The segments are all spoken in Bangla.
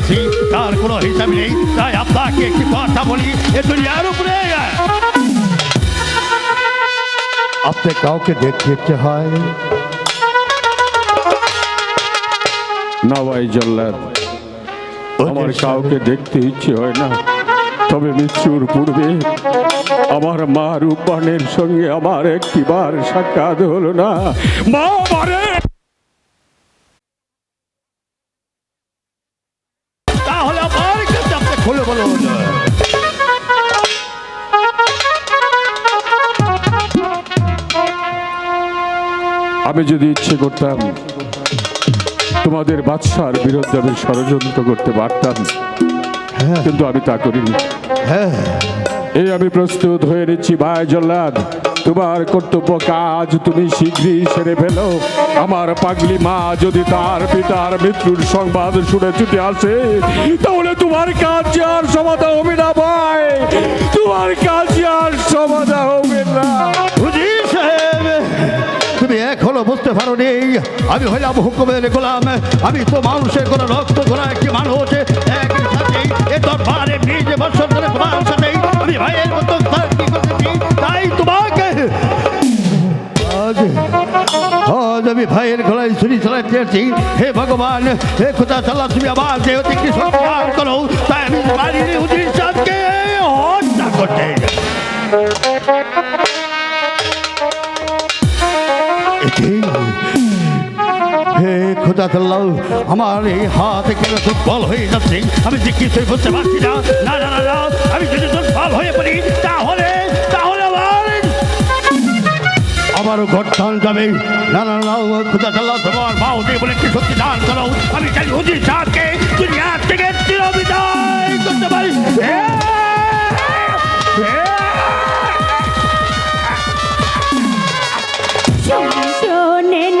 নিয়েছি তার কোনো হিসাব নেই। তাই আপনাকে একটি কথা বলি এ দুনিয়ার উপরে। আপনি কাউকে দেখতে ইচ্ছে হয়? না ভাই জল্লাদ আমার কাউকে দেখতে ইচ্ছে হয় না। তবে মৃত্যুর পূর্বে আমার মা রূপবানের সঙ্গে আমার একটিবার সাক্ষাৎ হলো না। মা যদি ইচ্ছে করতাম তোমাদের বাদশার বিরুদ্ধে আমি ষড়যন্ত্র করতে পারতাম। কিন্তু আমি তা করিনি। হ্যাঁ এই আমি প্রস্তুত হয়ে নিচ্ছি ভাই জল্লাদ। তোমার কর্তব্য কাজ তুমি শীঘ্রই সেরে ফেলো। আমার পাগলি মা যদি তার পিতার মৃত্যুর সংবাদ শুনে ছুটে আসে তাহলে তোমার কাজ আর সমাধা হবে না ভাই। তোমার কাজ আর সমাধা হবে না। সাহেব। তুমি এখনও বুঝতে পারো আমি হইলাম হুকুমের গোলাম। আমি তো মানুষের কোনো রক্ত ঘোরা একটি মানুষ। আমি ভাইয়ের থাকি গলায় ছুরি হে ভগবান, হে খুদা চাল্লাহ তুমি আমার যে অতিক্রি সত্যার করো, তাই আমি হত্যা করতে খোদা তাল্লাহ আমার এই হাত কেন দুর্বল হয়ে যাচ্ছে? আমি যে কিছুই বুঝতে পারছি না। না না না আমি যদি দুর্বল হয়ে পড়ি, তাহলে তাহলে আমার আমারও ঘরটান যাবে। না না না খোদা তাল্লাহ তোমার মা ওদের বলে কি সত্যি দান করো? আমি চাই হুদির সাথে দুনিয়া থেকে চিরবিদায় করতে পারি! শোনেন শোনেন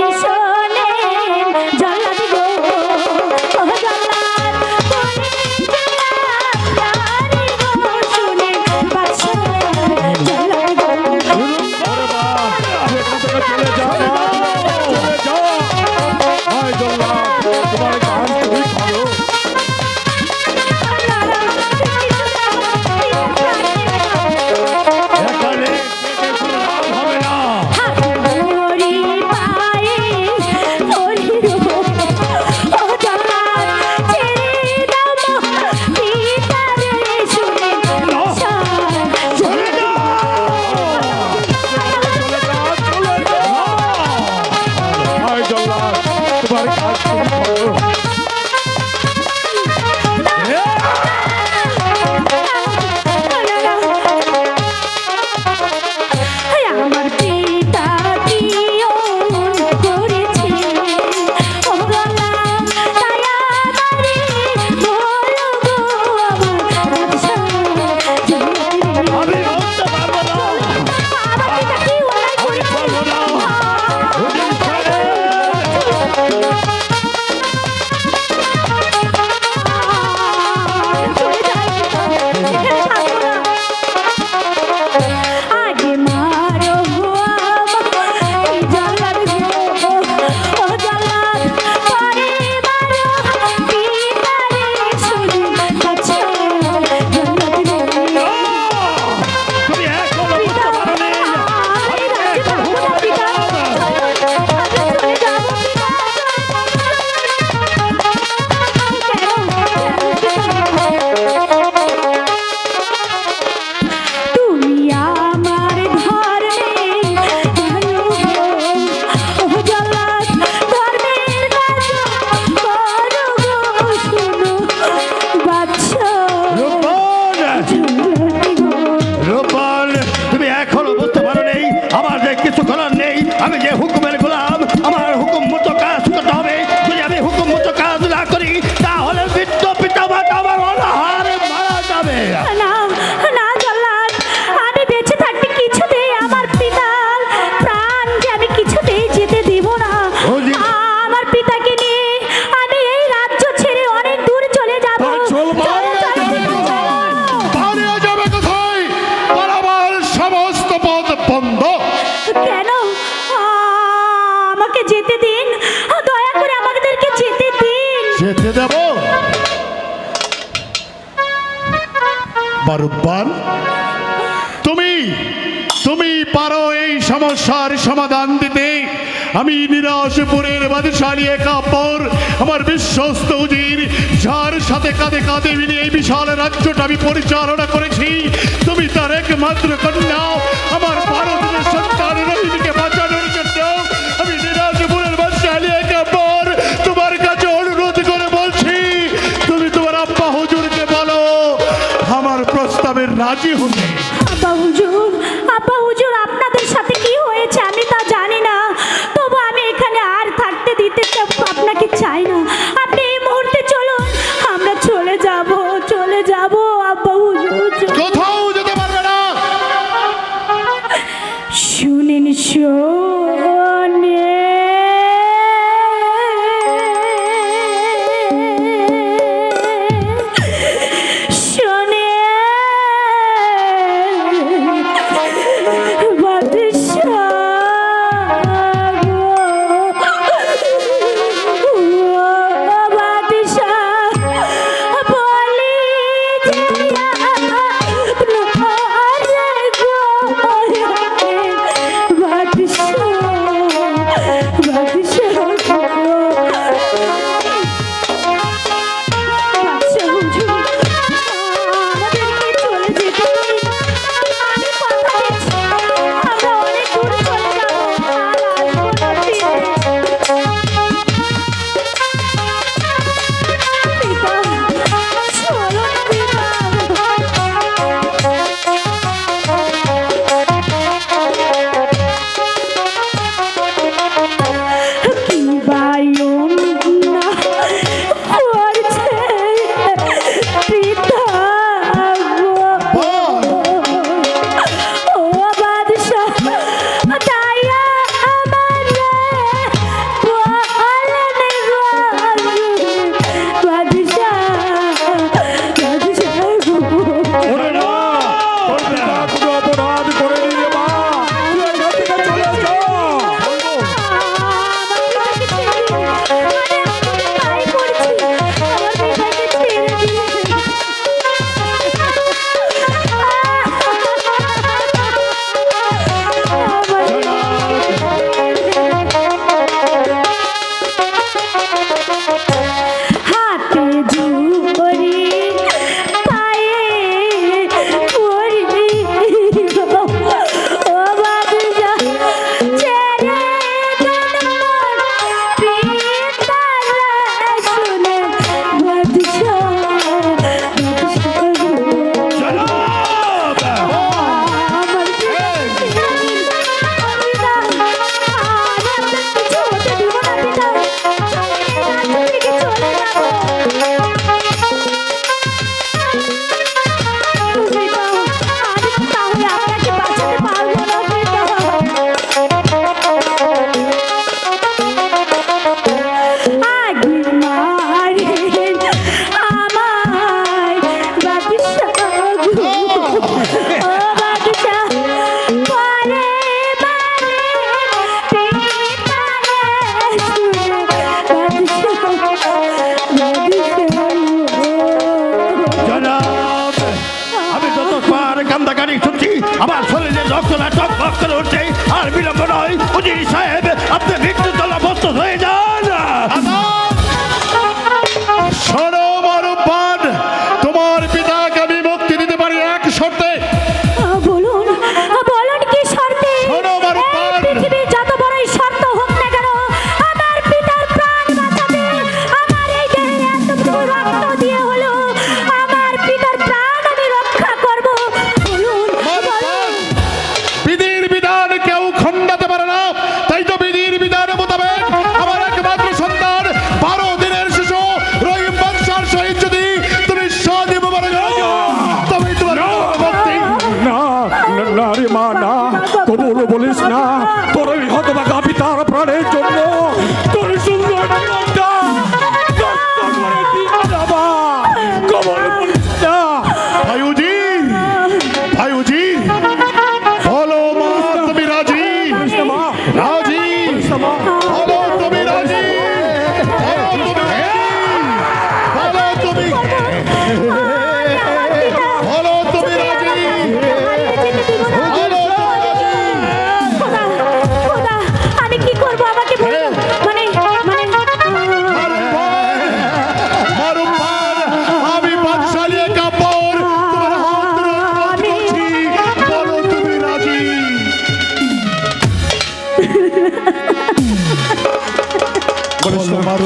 বারুপান তুমি তুমি পারো এই সমস্যার সমাধান দিতে। আমি নিরাশপুরের বাদশালী একাপর। আমার বিশ্বস্ত উজির, যার সাথে কাঁধে কাঁধে মিলে এই বিশাল রাজ্যটা আমি পরিচালনা করেছি, তুমি তার একমাত্র কন্যা। আমার ভারতীয় সন্তানের রাজি হবে। আপা হুজুর আপা হুজুর। রাজি বলো তুমি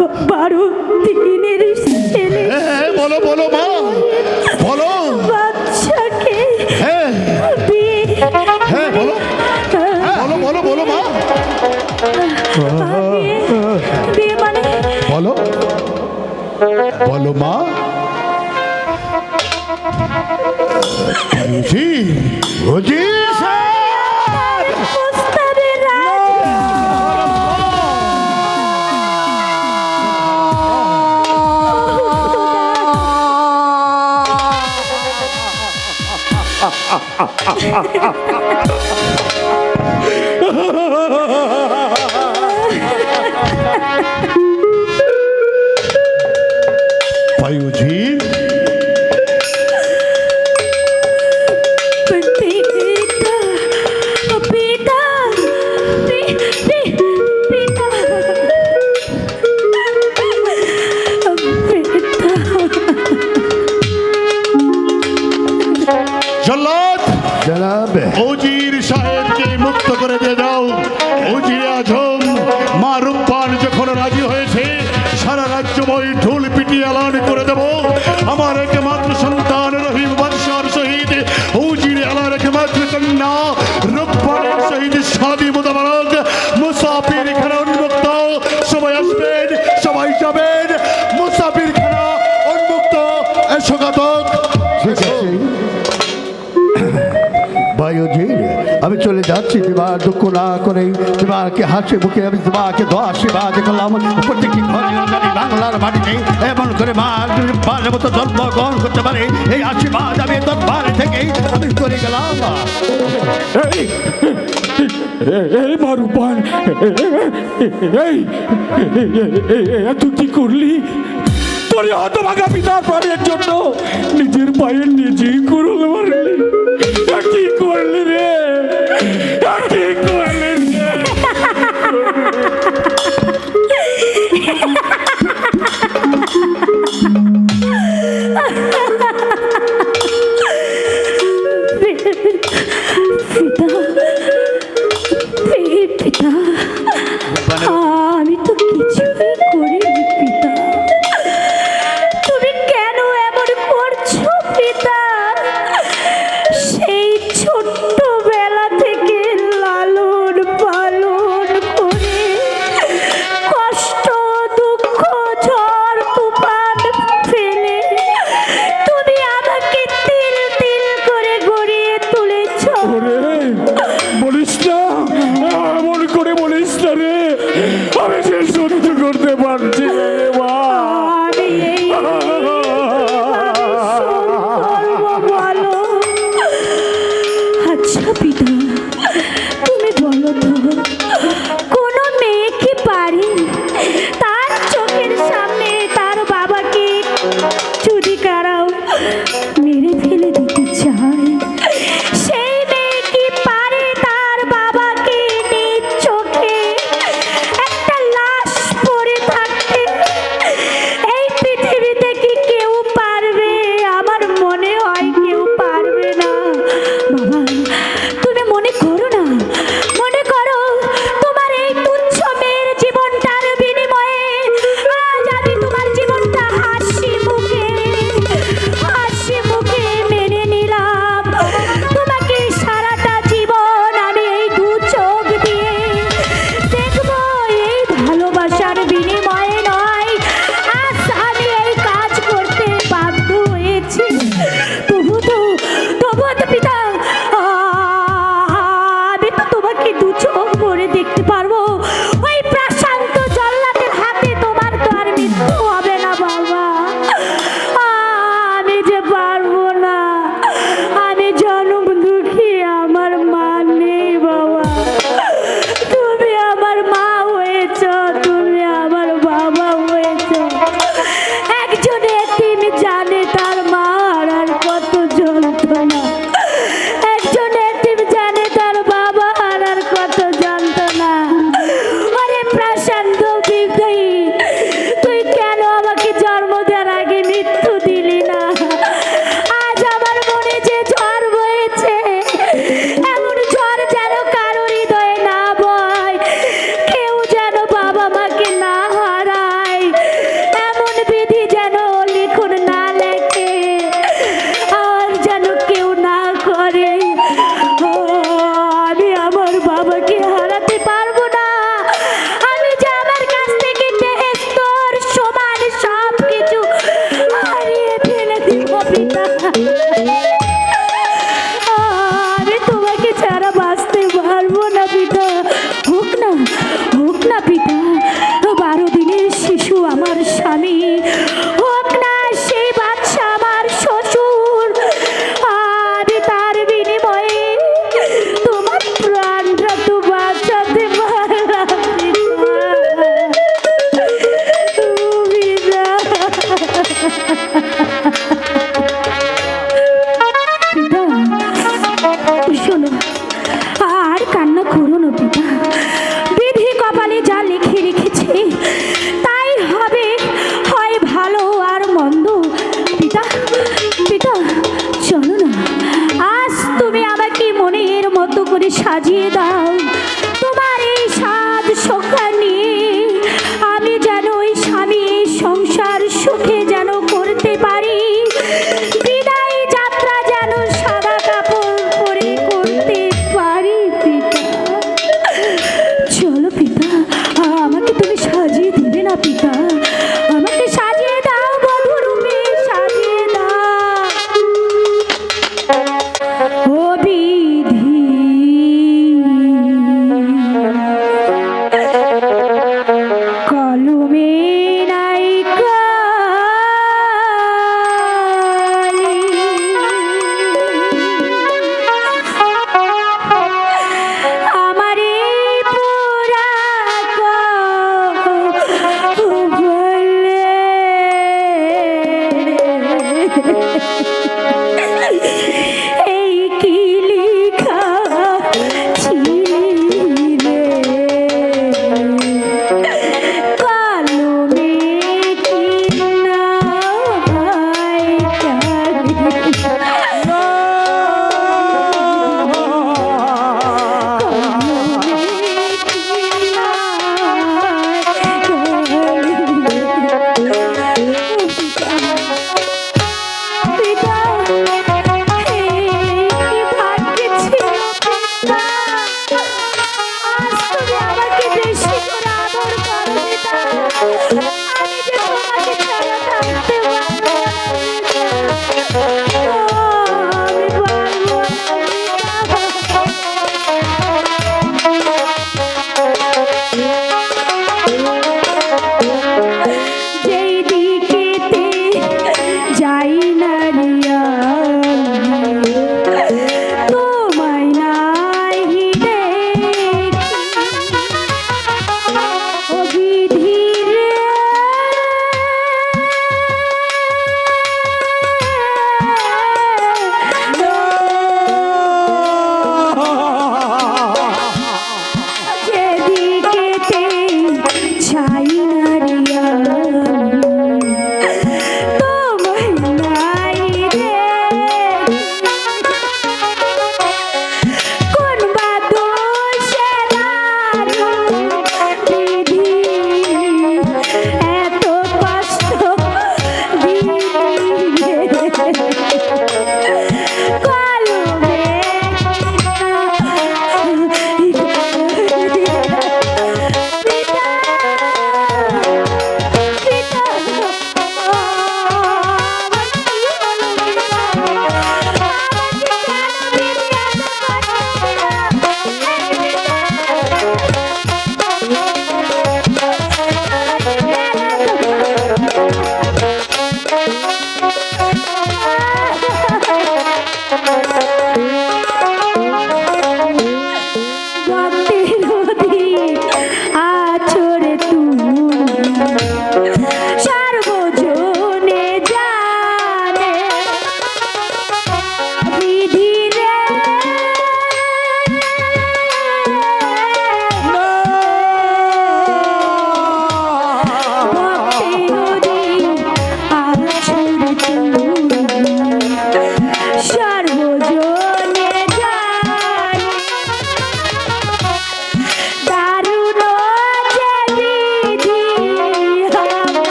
বারো দিনের ছেলে। হ্যাঁ বলো বলো মা। বলো। বাচ্চাকে হ্যাঁ। হ্যাঁ বলো। বলো বলো বলো মা। বলো। বলো মা। ah, ah, ah, ah. কন্যা রূপানের শহীদ সাদি মুদাবারক মুসাফির এখানে উন্মুক্ত। যাচ্ছি, তোমার দুঃখ না করে তোমাকে হাসি মুখে আমি তোমাকে দোয়া আশীর্বাদ করলাম প্রত্যেকটি ঘরে বাংলার মাটিতে এমন করে মা পাঁচ মতো জন্মগ্রহণ করতে পারে। এই আশীর্বাদ আমি দরবারে থেকে আমি করে গেলাম। নিজের পায়ে নিজেই কুরুল মারলি। এ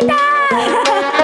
的.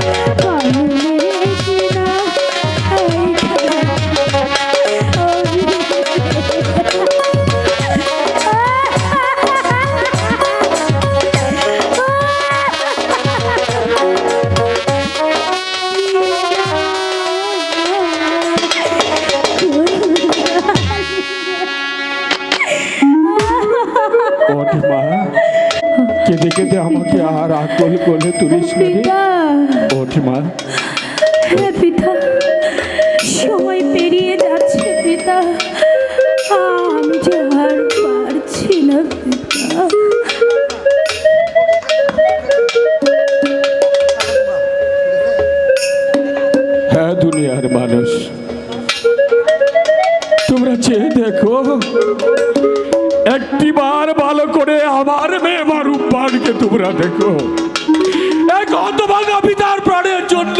Thank you. এসেছে দেখো, একটি বার ভালো করে আমার মেয়ে মারুপানকে তোমরা দেখো। এক অতবাগা পিতার প্রাণের জন্য